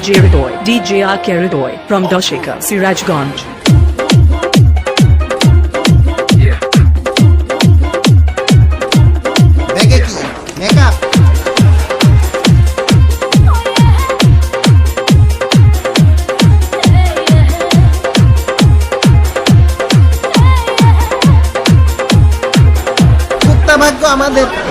DJ Ridoy, DJ RK Ridoy from Doshika, Sirajganj. আমাদের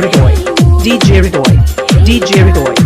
Rigoy, DJ Rigoy, DJ Rigoy.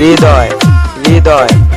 হৃদয় হৃদয়